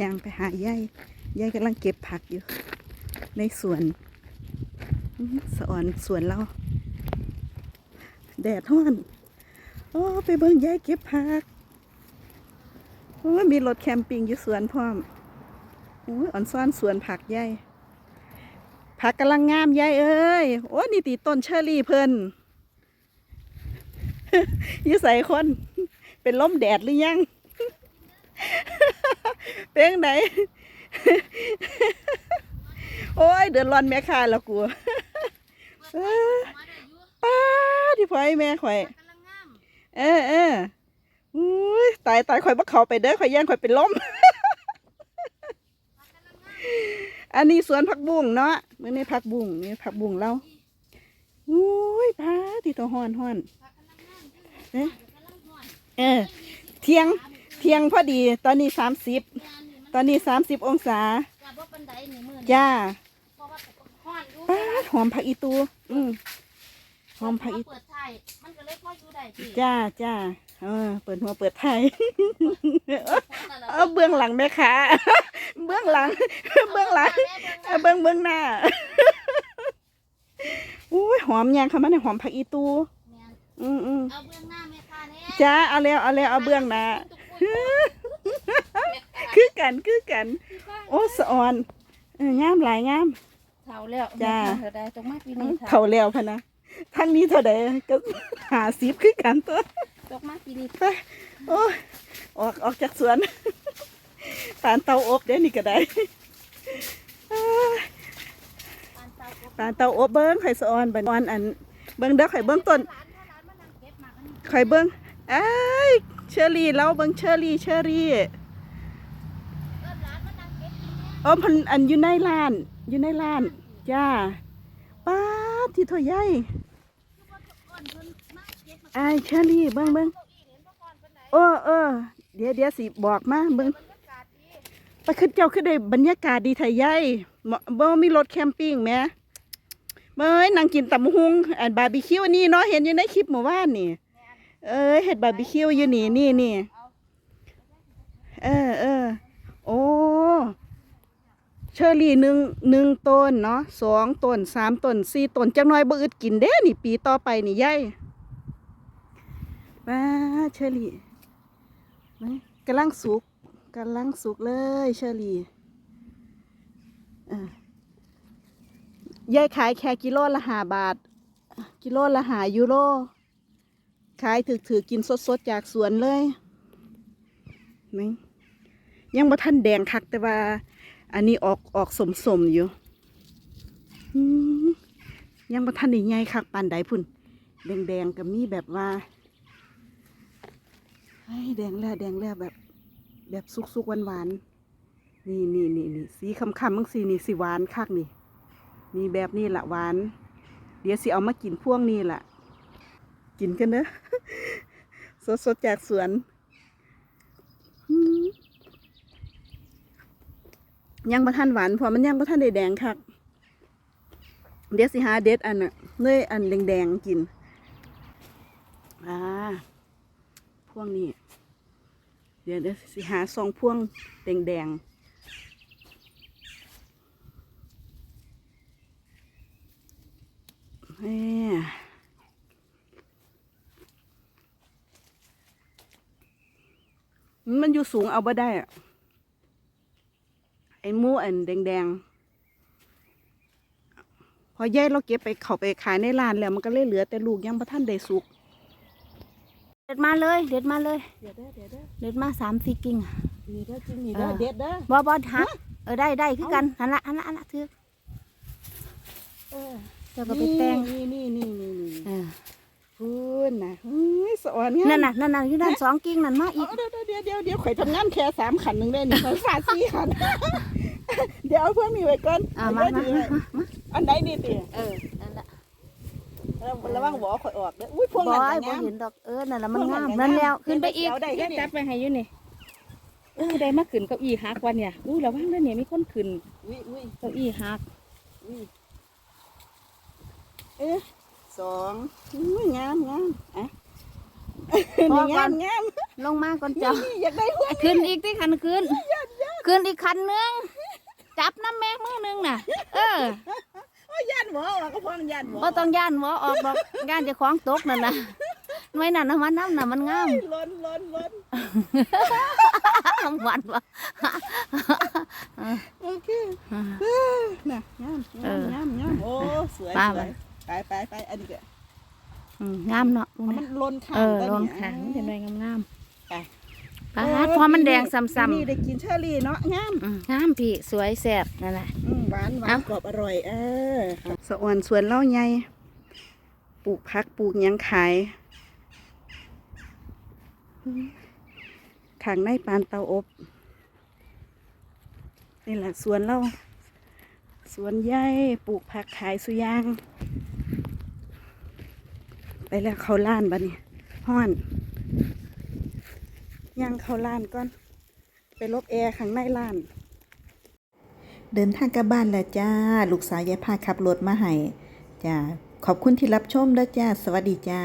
ยางไปหายายยายกำลังเก็บผักอยู่ ในสวนสะออนสวนเรา แดดห้อนโอ้ไปเบิ่งยายเก็บผักโอ้มีรถแคมปิ้งอยู่สวนพร้อมโอ้ยอ่อนซ่อนสวนผักยายผักกำลังงามยายเอ้ยโอ้นี่ตีต้นเชอรี่เพิ่นยี่ใส่คน เป็นลมแดดหรือยัง เป็นไหน โอ้ย เดือดร้อนแม่ค้าแล้วกูเอ้อป้าที่พ่อยแม่ข่อย เออเอออุ้ยตายตายข่อยบ่เข้าไปเด้อข่อยย่านข่อยเป็นลม อันนี้สวนผักบุ้งเนาะมื้อนี้ผักบุ้งนี่ผักบุ้งเราอุ้ยพาที่ตัวฮ้อนฮ้อนเอ๊ะเออเที่ยงเที่ยงพอดี ตอนนี้สามสิบตอนนี้สามสิบองศาจ้าบ่ปันไดนี่มื้อนี้จ้าเพราะว่าฮ้อนอยู่ป้าดหอมผักอีตู อืมหอมผักอีเปิดท้ายมันก็เลยพออยู่ได้พี่จ้าจ้าเออ เปิดหัวเปิดไทยเออเบื้องหลังแม่ค้าเบื้องหลัง เบื้องหลังเออเบื้องเบื้องหน้าอุ้ยหอมยังค่ะมันเนี่ยหอมผักอีตู อืมอืมเอาเบื้องหน้าแม่ค้าแน่จ้าเอาแล้วเอาแล้วเอาเบื้องหน้า คือกันคือกัน โอ้สะออนเอองามหลายงามเท่าแล้วจ้าเท่าใดตรงมาปีนี้เท่าแล้วพะนะทั้งนี้เท่าใดก็หาสิบคือกันตัวตกมาปีนี้ไปโอ้ยออกออกจากสวนปานเตาอบเด้นี่ก็ได้อ้ายปานเตาก็ปานเตาอบเบิ้งไข่อยสะออนบัดนอนอันเบิ้งเด้อไข่อยเบิ้งต้นหลานถ้าหลานมานั่งเก็บหมากอันนี้ไข่อยเบิ้งอ้าย เชอรี่เราเบิ้งเชอรี่เชอรี่อ๋อพันอันอยู่ในร้านอยู่ในร้านจ้าป้าที่ถั่วใหญ่ก่อนเพิ่นมาเก็บมาอ้ายเชอรี่เบิ้งเบิ้งเก้าอี้เห็นบ่ก่อนเพิ่นไหนโอ้เออเดี๋ยวเดี๋ยวสิบอกมาเบิ้งไปขึ้นเจ้าขึ้นได้บรรยากาศดีไทยใหญ่บ่มีรถแคมปิ้งแหม่เบ้ยนั่งกินตำหุงอันบาร์บีคิวนนี้เนาะเห็นอยู่ในคลิปเมื่อวานนี่ เอ้ยเห็ดบาร์บีคิวอยู่นี่นี่นี่เออเออโอ้เชอรี่หนึ่งหนึ่งต้นเนาะสองต้นสามต้นสี่ต้นจังน้อยบ่อึดกินเด้นี่ปีต่อไปนี่ใหญ่ว้าเชอรี่กำลังสุกกำลังสุกเลยเชอรี่ยายขายแค่กิโลละหาบาท กิโลละหายูโร ขายถือถือกินสดๆจากสวนเลยนี่ยังบ่ทันแดงคักแต่ว่า อันนี้ออกออกสมสมอยู่ยังบ่ทันใหญ่คักปานใดพุ่น แดงๆก็มีแบบว่าเฮ้แดงแล้วแดงแล้วแบบ แบบสุกๆหวานๆนี่นี่นี่นี่สีคำๆมังสีนี่สีหวานคักนี่นี่แบบนี้ละหวาน เดี๋ยวสิเอามากินพ่วงนี่ละ กินกันเด้อสดๆจากสวนยังบ่ทันหวานพอมันยังบ่ทันแดงคักเดี๋ยวสิหาเด็ดอันน่ะเนยอันแดงๆกินอ่าพวงนี้เดี๋ยวเดี๋ยวสิหาซองพวงแดงๆแห ม่มันอยู่สูงเอาบ่ได้อะไอ้หมูอันแดงๆ พอแย่เราเก็บไปเขาไปขายในร้านแล้วมันก็เลยเหลือแต่ลูกยังบ่ทันได้สุก เด็ดมาเลย เด็ดมาเลย เดี๋ยวเด้อเดี๋ยวเด้อเด็ดมาสามสี่กิ่งอะนี่เด้อจริงนี่เด้อเด็ดเด้อบ่บ่หักเออได้ได้คือกันอันละอันละอันละถือเออเจ้าก็ไปแต่งนี่นี่นี่นี่นี่เออ พูนนะอุ้ยสอนงามนั่นน่ะนั่นน่ะอยู่ด้านสองกิ่งนั่นมาอีเอากเดี๋ยวเดี๋ยวเดี๋ยวเดี๋ยวข่อยทำงานแค่สามขันหนึ่งได้นี่ข่อยฟาดสี่ขัน เดี๋ยวเอาเพื่อนมีไว้ก่อนอ่ามาเดี๋ยวมาถือไว้มามาอันไหนนี่ติเออนั่นละระวังหัวข่อยออกเด้ออุ้ยพวงบนั้นอยก็บ่งาม เห็นดอกเออนั่นละมันพวกนั้งานมก็งามนั่นแล้วขึ้นไปอีก เดี๋ยวได้เดี๋ยวจับไปให้อยู่นี่เออได้มาขึ้นเก้าอี้ฮักวันเนี่ยอู้ระวังเด้อเนี่ยมีคนขึ้นอุ้ยอุ้ยเก้าอี้ฮักอุ้ยเอ๊ะ สองอุ้ยงามงามอะพอนี่ก่งาอนมงามลงมาก่อนเจ้า นี่อยากได้พวงขึ้นอีกที่ขันขึ้น ขึ้นอีกคันนึง จับน้ำแม่มือนึงน่ะ เออโอ้ยย่านหมอออกก็พองย่านหมอบ่ต้องย่านหมอออกดอกย่านเจะคล้าของตกนั่นน่ะไว้นั่นน่ะมันน้ำน่ะมันงามล้นล้นล้นหวานบ่โอเคเออน่ะงามเอองามงามโอ้สวยป้าสไปวย ไปไปไปอันนี้ก็อืมงามเนาะมันล้นข้างเออต้ลนเยขางเป็นไงงามไปๆปาดพอมันแดงซ้ำนี่ได้กินเชอรี่เนาะงามๆอืมงามพี่สวยแซ่บนั่นแหละ อืมหวานหวาเอ้านกรอบอร่อยเออสะอวนสวนเล่าใหญ่ปลูกพักปลูกหยังขายขางในปานเตาอบนี่แหละสวนเล่าสวนใหญ่ปลูกผักขายสุยางไป แล้วเขาล้านบ้านี่ห้อนย่างเขาล้านก่อน ไปลบแอร์ข้างในล้าน เดินทางกลับบ้านแล้วจ้า ลูกสาวยายพาขับรถมาให้จ้าขอบคุณที่รับชมด้วจ้า สวัสดีจ้า